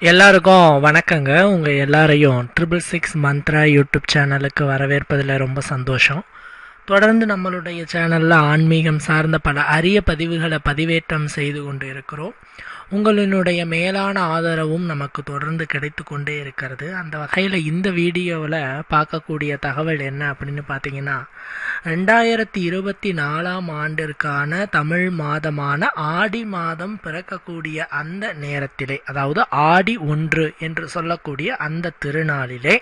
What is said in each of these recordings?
எல்லாருக்கும் வணக்கங்க. உங்கள் எல்லாரையும் ட்ரிபிள் சிக்ஸ் மந்த்ரா யூடியூப் சேனலுக்கு வரவேற்பதில் ரொம்ப சந்தோஷம். தொடர்ந்து நம்மளுடைய சேனலில் ஆன்மீகம் சார்ந்த பல அரிய பதிவுகளை பதிவேற்றம் செய்து கொண்டு இருக்கிறோம். உங்களினுடைய மேலான ஆதரவும் நமக்கு தொடர்ந்து கிடைத்து கொண்டே இருக்கிறது. அந்த வகையில் இந்த வீடியோவில் பார்க்கக்கூடிய தகவல் என்ன அப்படின்னு பார்த்தீங்கன்னா ரெண்டாயிரத்தி இருபத்தி நாலாம் ஆண்டிற்கான தமிழ் மாதமான ஆடி மாதம் பிறக்கக்கூடிய அந்த நேரத்திலே அதாவது ஆடி ஒன்று என்று சொல்லக்கூடிய அந்த திருநாளிலே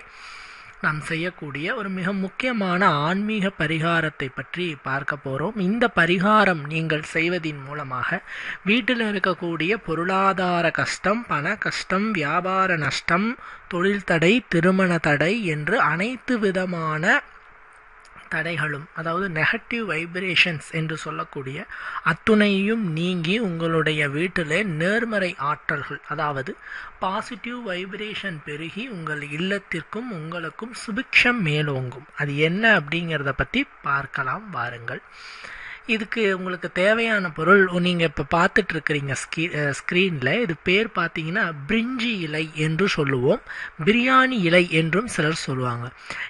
நாம் செய்யக்கூடிய ஒரு மிக முக்கியமான ஆன்மீக பரிகாரத்தை பற்றி பார்க்க போகிறோம் இந்த பரிகாரம் நீங்கள் செய்வதின் மூலமாக வீட்டில் இருக்கக்கூடிய பொருளாதார கஷ்டம் பண கஷ்டம் வியாபார நஷ்டம் தொழில் தடை திருமண தடை என்று அனைத்து விதமான தடைகளும் அதாவது நெகட்டிவ் வைப்ரேஷன்ஸ் என்று சொல்லக்கூடிய அத்துணையும் நீங்கி உங்களுடைய வீட்டில் நேர்மறை ஆற்றல்கள் அதாவது பாசிட்டிவ் வைப்ரேஷன் பெருகி உங்கள் இல்லத்திற்கும் உங்களுக்கும் சுபிக்ஷம் மேலோங்கும். அது என்ன அப்படிங்கிறத பற்றி பார்க்கலாம் வாருங்கள். இதுக்கு உங்களுக்கு தேவையான பொருள் நீங்கள் இப்போ பார்த்துட்டு இருக்கிறீங்க ஸ்கீ ஸ்க்ரீனில் இது பேர் பார்த்தீங்கன்னா பிரிஞ்சி இலை என்று சொல்லுவோம். பிரியாணி இலை என்றும் சிலர் சொல்லுவாங்க.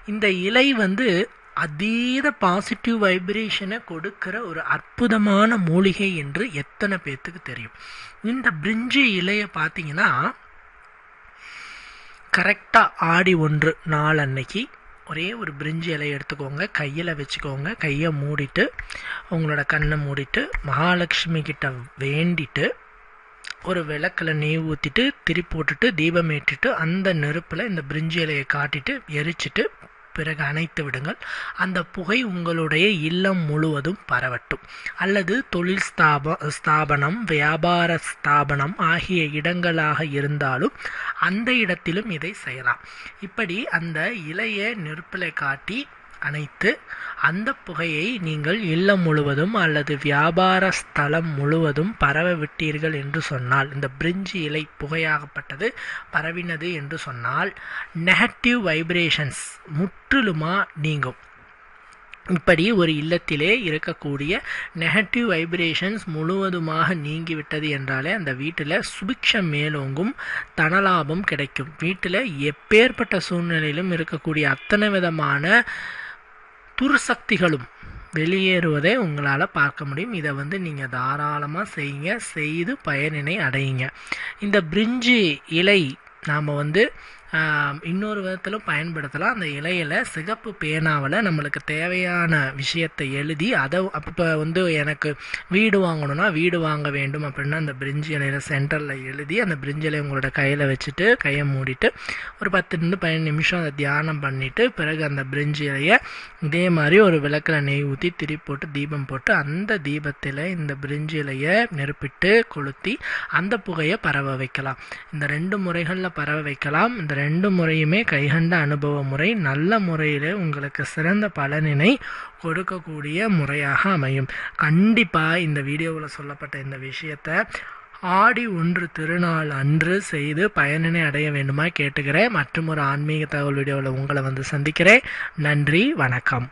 இந்த இலை வந்து அதீத பாசிட்டிவ் வைப்ரேஷனை கொடுக்கிற ஒரு அற்புதமான மூலிகை என்று எத்தனை பேர்த்துக்கு தெரியும். இந்த பிரிஞ்சு இலையை பார்த்தீங்கன்னா கரெக்டாக ஆடி ஒன்று நாள் அன்னைக்கு ஒரே ஒரு பிரிஞ்சு இலையை எடுத்துக்கோங்க. கையில் வச்சுக்கோங்க. கையை மூடிட்டு உங்களோட கண்ணை மூடிட்டு மகாலட்சுமி கிட்ட வேண்டிட்டு ஒரு விளக்கில் நெய் ஊற்றிட்டு திரி போட்டுட்டு தீபம் ஏற்றிட்டு அந்த நெருப்பில் இந்த பிரிஞ்சி இலையை காட்டிட்டு எரிச்சிட்டு பிறகு அணைத்து விடுங்கள். அந்த புகை உங்களுடைய இல்லம் முழுவதும் பரவட்டும். அல்லது தொழில் ஸ்தாப ஸ்தாபனம் வியாபார ஸ்தாபனம் ஆகிய இடங்களாக இருந்தாலும் அந்த இடத்திலும் இதை செய்யலாம். இப்படி அந்த இலையை நெருப்பலை காட்டி அணைத்து அந்த புகையை நீங்கள் இல்லம் முழுவதும் அல்லது வியாபார ஸ்தலம் முழுவதும் பரவ விட்டீர்கள் என்று சொன்னால் இந்த பிரிஞ்சு இலை புகையாகப்பட்டது பரவினது என்று சொன்னால் நெகட்டிவ் வைப்ரேஷன்ஸ் முற்றிலுமாக நீங்கும். இப்படி ஒரு இல்லத்திலே இருக்கக்கூடிய நெகட்டிவ் வைப்ரேஷன்ஸ் முழுவதுமாக நீங்கிவிட்டது என்றாலே அந்த வீட்டில் சுபிக்ஷம் மேலோங்கும் தனலாபம் கிடைக்கும். வீட்டில் எப்பேற்பட்ட சூழ்நிலையிலும் இருக்கக்கூடிய அத்தனை விதமான துர்சக்திகளும் வெளியேறுவதை உங்களால் பார்க்க முடியும். இதை வந்து நீங்கள் தாராளமாக செய்யுங்க. செய்து பயனினை அடையுங்க. இந்த பிரிஞ்சி இலை நாம் வந்து இன்னொரு விதத்திலும் பயன்படுத்தலாம். அந்த இலையில் சிகப்பு பேனாவில் நம்மளுக்கு தேவையான விஷயத்தை எழுதி அதை அப்போ வந்து எனக்கு வீடு வாங்கணும்னா வீடு வாங்க வேண்டும் அப்படின்னா அந்த பிரிஞ்சு இலையில் சென்டரில் எழுதி அந்த பிரிஞ்சு இலையை உங்களோட கையில் வச்சுட்டு கையை மூடிட்டு ஒரு பத்துலேருந்து பதினஞ்சு நிமிஷம் அதை தியானம் பண்ணிவிட்டு பிறகு அந்த பிரிஞ்சு இலையை இதே மாதிரி ஒரு விளக்கில் நெய் ஊற்றி திரி போட்டு தீபம் போட்டு அந்த தீபத்தில் இந்த பிரிஞ்சு இலையை நெருப்பிட்டு கொளுத்தி அந்த புகையை பரவ வைக்கலாம். இந்த ரெண்டு முறைகளில் பரவ வைக்கலாம். இந்த ரெண்டு முறையுமே கைகண்ட அனுபவ முறை நல்ல முறையில் உங்களுக்கு சிறந்த பலனினை கொடுக்கக்கூடிய முறையாக அமையும். கண்டிப்பாக இந்த வீடியோவில் சொல்லப்பட்ட இந்த விஷயத்தை ஆடி ஒன்று திருநாள் அன்று செய்து பயனினை அடைய வேண்டுமா கேட்டுக்கிறேன். மற்றும் ஒரு ஆன்மீக தகவல் வீடியோவில் உங்களை வந்து சந்திக்கிறேன். நன்றி வணக்கம்.